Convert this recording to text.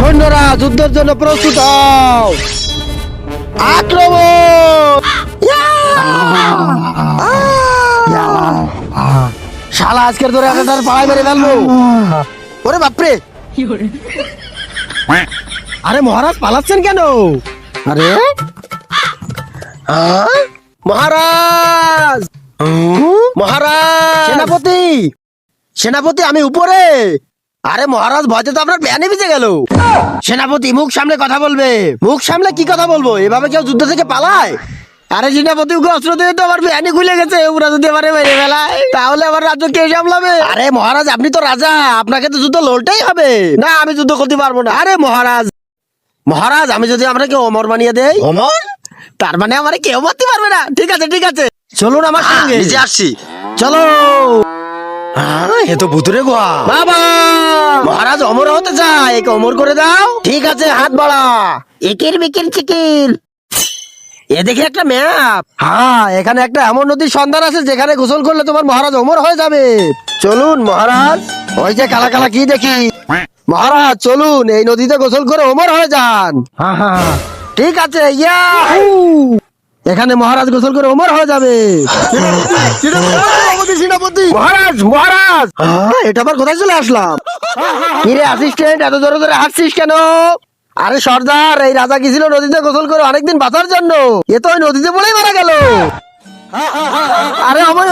সৈন্যরা যুদ্ধের জন্য প্রস্তুত হও। আক্রমণ! শালা আজকের ধরে একটা পাড়ায় মেরে ফেলব। ওরে বাপরে! আরে মহারাজ পালাচ্ছেন কেন? আরে? মহারাজ! মহারাজ! সেনাপতি! সেনাপতি আমি উপরে! আরে মহারাজ ভয়তে তো আপনার প্যানে ভিজে গেল। সেনাপতি মুখ সামনে কথা বলবে। মুখ সামনে কি কথা বলব? এভাবে কেউ যুদ্ধ থেকে পালায়? আরে সেনাপতি ওকে অস্ত্র দিয়ে তো আমার প্যানে খুলে গেছে। ওরা যদি এবারে মেরে ফেলায় তাহলে আমার রাজ্য কে সামলাবে? আরে মহারাজ আপনি তো রাজা। আপনাকে তো যুদ্ধ লড়তেই হবে। না আমি যুদ্ধ করতে পারব না। আরে মহারাজ মহারাজ আমি যদি আপনাকে অমর বানিয়ে দেই অমর? তার মানে আমার কেউ মারতে পারবে না। ঠিক আছে ঠিক আছে। চলুন আমার সঙ্গে। আসছি। চলো। এ তো ভুতুরে গোয়া বাবা! মহারাজ অমর হতে চায় একে অমর করে দাও। ঠিক আছে হাত বাড়া। একের বেকের চিকের এ দেখে একটা ম্যাপ। হ্যাঁ এখানে একটা এমন নদীর সন্ধান আছে যেখানে গোসল করলে তোমার মহারাজ অমর হয়ে যাবে। চলুন মহারাজ। ওই যে কালা কালা কি দেখি? মহারাজ চলুন এই নদীতে গোসল করে অমর হয়ে যান। ঠিক আছে ইয়া! এখানে মহারাজ গোসল করে অমর হয়ে যাবে। মহারাজ মহারাজ! এটা আবার কোথায় চলে আসলাম? কিরে অ্যাসিস্ট্যান্ট এত ধরে ধরে হাঁটছিস কেন? আরে সর্দার এই রাজা গেছিল নদীতে গোসল করে অনেকদিন বাঁচার জন্য? এ তো ওই নদীতে পড়েই মারা গেল। আরে আমার